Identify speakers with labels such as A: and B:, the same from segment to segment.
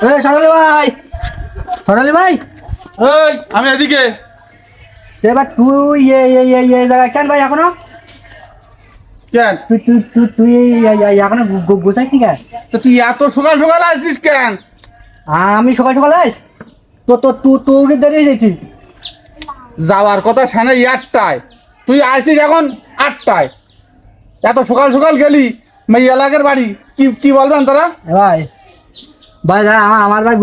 A: এ সরালি ভাই। সরালি ভাই।
B: এই আমি এদিকে।
A: এবার তুই এ এ এ এ জায়গায় কেন ভাই এখনও?
B: কেন?
A: তুই তুই তুই তুই এই- এই- এই এখনও গু- গু- গুছাইস কেন?
B: তো তুই এত সকাল সকাল আসছিস কেন?
A: আমি সকাল সকাল আইস? তো তো তুই তুই দেরি যাইছিস
B: যাওয়ার কথা সানে আটটায় তুই আসিস এখন আটটায়। এত সকাল সকাল গেলি মেয়ে এলাকার বাড়ি। কি কি বলবেন তারা?
A: এ ভাই ভাই আমার ভাই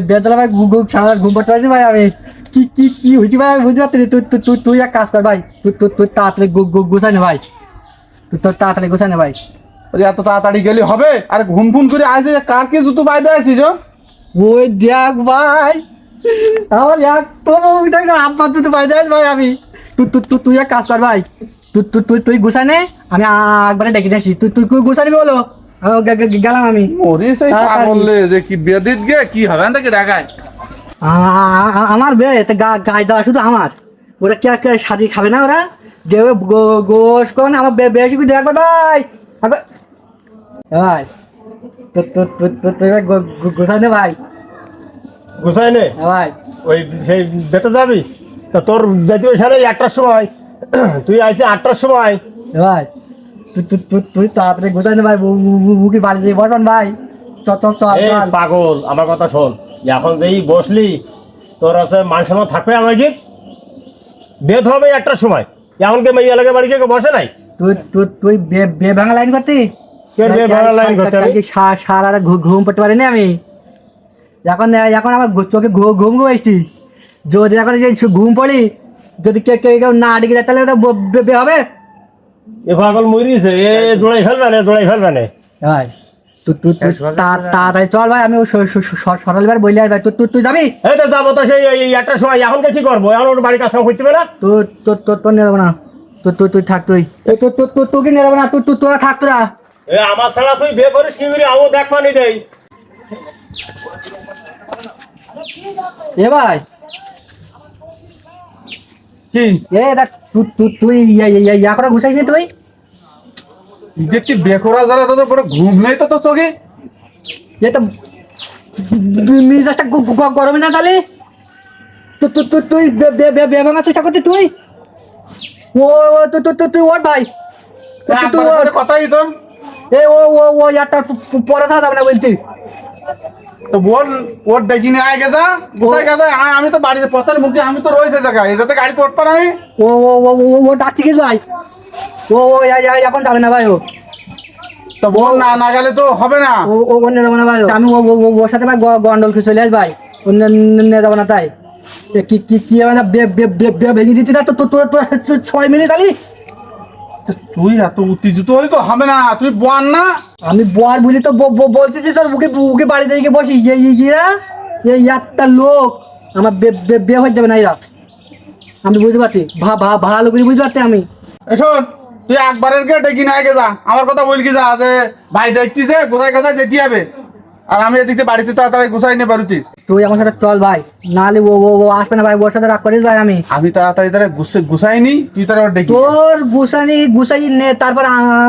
A: বেতলা ভাই সারা ঘুম পাড়তে পারিনি ভাই আমি। কি কি কি হয়েছে ভাই আমি বুঝতে পারছি তুই তুই তুই এক কাজ কর ভাই তুই তুই তুই তাড়াতাড়ি গু- গু- নে ভাই। তুই তোর তাড়াতাড়ি গুছাই নে ভাই।
B: এত তাড়াতাড়ি গেলি হবে? আর ঘুম ফুম করে আসিস কার কি জুতো বাইদে আসিস?
A: ওই দেখ ভাই আমার এক দেখ আব্বা তুই তো বাইরে যাস ভাই আমি। তুই তুই তুই তুই এক কাজ কর ভাই তুই তুই তুই তুই গুছাই নে আমি একবারে ডেকে আসি। তুই তুই তুই নিবি বলো? গেলাম আমি।
B: ওরে সেই
A: তাড়াতাড়ি।
B: পাগলে যে কি বেদিত গে কি হবে? তাকে ডাকায়।
A: আ- আ- আমার বে তা গায়ে দেওয়া শুধু আমার। ওরা কে কে শাদি খাবে না ওরা? গেবে গো- গোশ কোন আমার বেশি করে দেখবে ভাই। ভাই তুই তুই তুই তুই তুই এবার গো- গো- গুছাই নে ভাই।
C: গুছাই নে?
A: ভাই।
C: ওই সেই বেতে যাবি? তা তোর যেতে ওই সাড়ে একটার সময়। তুই আইসি আটটার সময়।
A: ভাই। তুই তাড়াতাড়ি গুছাই নে ভাই বউকে বাড়ি যাই বলবেন ভাই? চল চল চল
C: পাগল আমার কথা শোন। এখন যেই বসলি তোর আছে মান সম্মান থাকবে আমাকে বেদ হবে একটার সময়। এমনকি মেয়ে এলাকা বাড়ি কেউ বসে নাই?
A: তুই তুই তুই বে ভাঙা লাইন করতি? সারা ঘুম পড়তে পারিনি আমি। এখন এখন আমার চোখে ঘুম ঘুম আসছি। যদি এখন ঘুম পড়ি যদি কে কে কেউ না ডেকে যায় তাহলে বে হবে?
C: এ পাগল মরিছে এ জোড়াই ফেলবে না জোড়াই ফেলবে না
A: ভাই তুই তুই তুই তাড়াতাড়ি চল ভাই আমি সরল বার বললে ভাই তুই তুই তুই যাবি?
C: এই তো যাব তো সেই এই সময় এখনকে কি করব এখন ওর বাড়ির কাছে করতে না।
A: তোর তোর তোর তোর নিয়ে যাব না। তুই তুই তুই থাক তুই। তোর তোর তোর তোকে নিয়ে যাব না? তুই তুই তোরা থাক তোরা
C: এ আমার ছাড়া তুই বিয়ে করিস কি করি আমিও দেখ পানি দেই।
A: এ ভাই।
B: কি
A: এ দেখ তুই তুই তুই ইয়া করে ঘুষাইস নি তুই
B: দেখছি বেকরা যারা তোদের পরে ঘুম নেই তো তোর চোখে?
A: এ তো মিজাজটা গরমে না তাহলে? তুই তুই তুই তুই বে- বে- বে- বে- ভাঙার চেষ্টা করতে তুই? ও ও, তুই তুই তুই তুই ওর ভাই। তুই- ওর।
B: কথাই তো।
A: এ ও ও ও ইয়ারটা প- প- পরে ছাড়া যাবে না বলতি
B: তো বল ওর দেখি নিয়ে আয় গেছা কোথায় গেছে আ- আমি তো বাড়িতে পথের মুখে আমি তো রয়েছে জায়গায় এই যাতে গাড়ি তোট পার আমি
A: ও ও ও ও ও ডাকতে গেছ ভাই ও ও ইয়া- ইয়া- এখন যাবে না ভাই ও
B: তো বল না না গেলে তো হবে না
A: ও ও অন্য যাব না ভাই আমি ও ও ও- ওর সাথে ভাই গন্ডল খেয়ে চলে আস ভাই অন্য নিয়ে যাব না তাই কি কি কি হবে না ভেঙে দিতে না তো তোরা তোরা তোরা ছয় মিনিট আলি
B: তুই এত উত্তেজিত হলি তো হবে না তুই বল না।
A: আমি বর বুঝলি তো ব- ব- বলতেছি চল বুকে বুকে বাড়িতে গিয়ে বসি। ইয়ে ইয়ে ইয়েরা এই একটা লোক আমার বে বে বে হয়ে যাবে না এরা। আমি বুঝতে পারছি। ভা ভা ভালো করে বুঝতে পারছি আমি।
B: এসো তুই একবারের গে ডেকে নিয়ে আয় গেছা আমার কথা বলি কি যা যে ভাই দেখতিছে কোথায় কোথায় যেতে হবে। আর আমি এদিকে বাড়িতে তাড়াতাড়ি গুছাই নিয়ে পারুতিস
A: তুই আমার সাথে চল ভাই। নাহলে ও ও ও আসবে না ভাই ওর সাথে রাগ করিস ভাই আমি।
B: আমি তাড়াতাড়ি তারা গুছে গুছাই নি তুই তারা ডেকে
A: তোর গুসানি গুছাই নে তারপর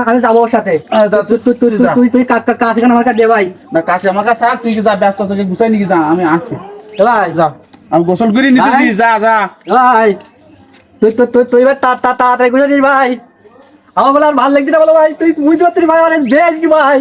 A: আমি যাব ওর সাথে। তুই তুই তুই
B: তুই
A: তুই
B: যা।
A: তুই তুই কা- কা- কাছে কেন আমার কাছে দে ভাই।
B: না কাছে আমার কাছে থাক তুই কি যা ব্যস্ত থেকে গুছাই নিয়ে যা আমি আসছি।
A: ভাই।
B: যা আমি গোসল করি নিতেছি
A: ভাই।
B: যা যা।
A: ভাই। তুই তুই তুই তুই তা- তাড়াতাড়ি গুছাই দিস ভাই। আমার বলে আর ভালো লাগছে না বলো ভাই তুই বুঝতে পারছিস ভাই অনেক বেশ কি ভাই।